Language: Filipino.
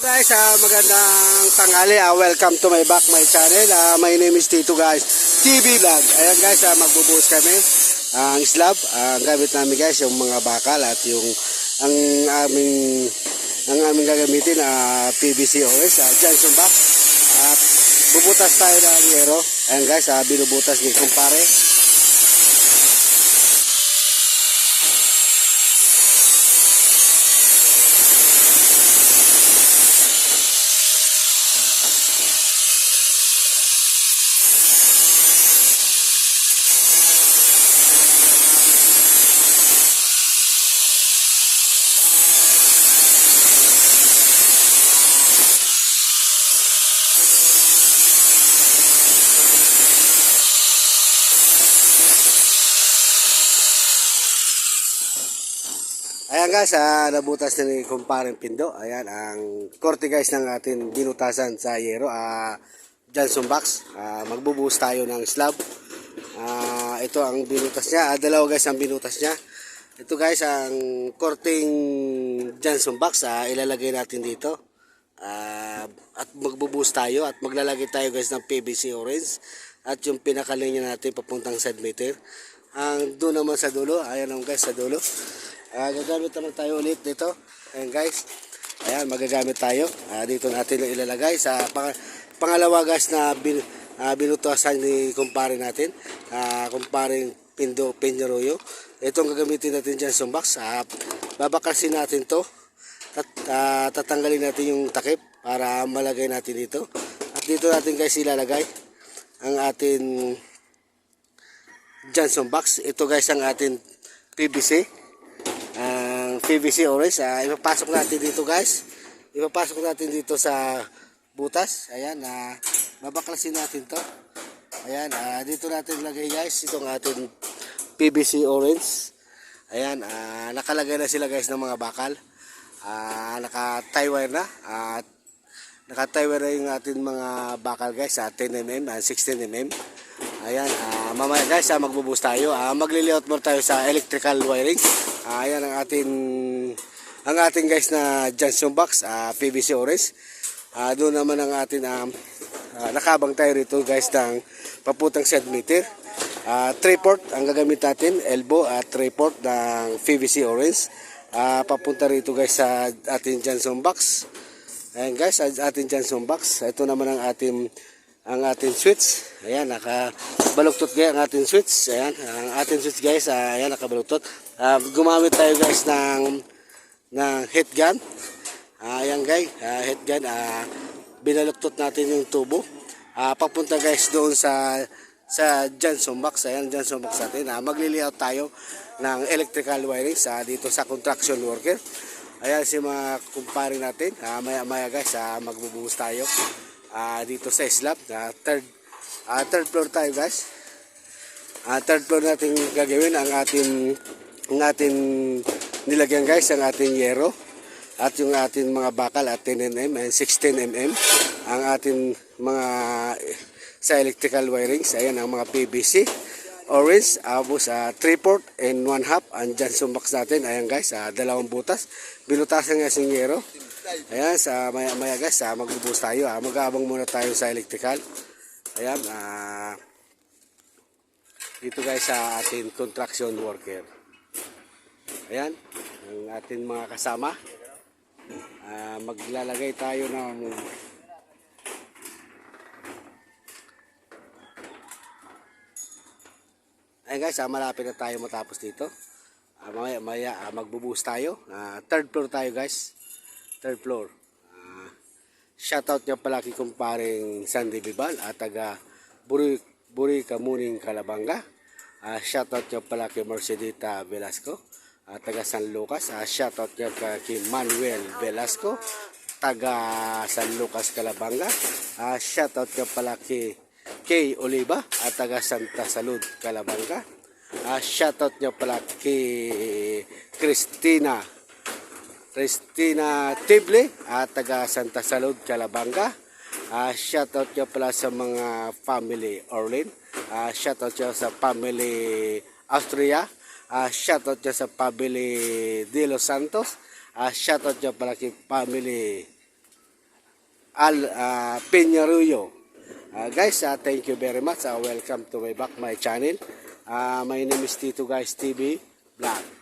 guys, ah, magandang tanghali. Ah, welcome to my back, my channel. Ah, my name is Tito guys, TV Vlog. Ayan guys, ah, magbubuhos kami. Ah, ang slab, ah, ang gamit namin guys, yung mga bakal at yung ang aming ang aming gagamitin ah, PVC OS, ah, Johnson Box. At bubutas tayo ng yero. Ayan guys, ah, binubutas ni kumpare. Ayan guys, ah, nabutas na ni kumparing Pindo. Ayan, ang korte guys ng ating binutasan sa yero. Ah, Johnson Box. Ah, magbubuhos tayo ng slab. Ah, ito ang binutas niya. Ah, dalawa guys ang binutas niya. Ito guys, ang korting Johnson Box. Ah, ilalagay natin dito. Ah, at magbubuhos tayo at maglalagay tayo guys ng PVC orange. At yung pinakalinya natin papuntang side meter. Ang doon naman sa dulo, ayan naman guys sa dulo. Ah, gagamit naman tayo ulit dito. Ayan guys. Ayan, magagamit tayo. Ah, dito natin ilalagay sa pang pangalawa guys na bin, ah, binutuasan ni kumpare natin. Ah, kumparing Pindo Penyaroyo. Ito ang gagamitin natin dyan sa box. Ah, babakasin natin to. At ah, tatanggalin natin yung takip para malagay natin dito. At dito natin guys ilalagay ang atin Johnson box. Ito guys ang atin PVC PVC orange. Ah, ipapasok natin dito guys. Ipapasok natin dito sa butas. Ayan, ah, babaklasin natin to. Ayan, ah, dito natin lagay guys itong ating PVC orange. Ayan, ah, nakalagay na sila guys ng mga bakal. Ah, naka-tie wire na. At naka-tie wire na yung ating mga bakal guys sa 10mm and 16mm. Ayan, ah, mamaya guys, ah, magbubuhos tayo. Ah, magli-layout mo tayo sa electrical wiring. Ah, ayan ang ating ang ating guys na Johnson box, ah, PVC orange. Ah, doon naman ang ating um, ah, nakabang tayo rito guys ng paputang set meter. Tray port ang gagamit natin, elbow at tray port ng PVC orange. Ah, papunta rito guys sa ating Johnson box. Ayan guys, ating Johnson box. Ito naman ang ating ang ating switch. Ayan, nakabaluktot guys ang ating switch. Ayan, ang ating switch guys, ah, ayan nakabaluktot. Ah, gumamit tayo guys ng ng heat gun. Ah, ayan guys, ah, heat gun. Ah, binaluktot natin yung tubo. Ah, papunta guys doon sa sa Johnson box. Ayan, Johnson box natin. Ah, magli-layout tayo ng electrical wiring sa dito sa construction worker. Ayan si mga kumpare natin. Ah, maya maya guys, ah, magbubuhos tayo ah, dito sa slab. Ah, third, ah, third floor tayo guys. Ah, third floor natin gagawin ang ating ang ating nilagyan guys, ang ating yero at yung ating mga bakal at 10mm and 16mm ang ating mga sa electrical wirings ayan ang mga PVC orange abos sa 3 port and 1 half Johnson box natin ayan guys sa dalawang butas binutasan nga yung yero ayan sa maya, maya guys sa magbubuhos tayo ah, mag-aabang muna tayo sa electrical ayan ah dito guys sa ating construction worker Ayan, ang ating mga kasama. Ah, maglalagay tayo ng Ayan guys, ah, malapit na tayo matapos dito. Ah, mamaya, maya, ah, magbubuhos tayo. Ah, third floor tayo guys. Third floor. Ah, shoutout niya pala kay kumparing Sandy Bibal at taga Buri, Buri Kamuning Kalabanga. Ah, shoutout niya pala kay Mercedita Velasco uh, taga San Lucas. Uh, shoutout niya kay Manuel Velasco, taga San Lucas, Calabanga. Uh, shoutout niya pala kay kay Oliva at taga Santa Salud, Calabanga. Uh, shoutout niya pala kay Christina Christina Tible at taga Santa Salud, Calabanga. Uh, shoutout niya pala sa mga family Orlin. Uh, shoutout niya sa family Austria. Uh, shoutout niya sa family De Los Santos. Uh, shoutout niya pala kay family Al uh, Peñarullo. Uh, guys, uh, thank you very much. Uh, welcome to my back my channel. Uh, my name is Tito Guys TV Vlog.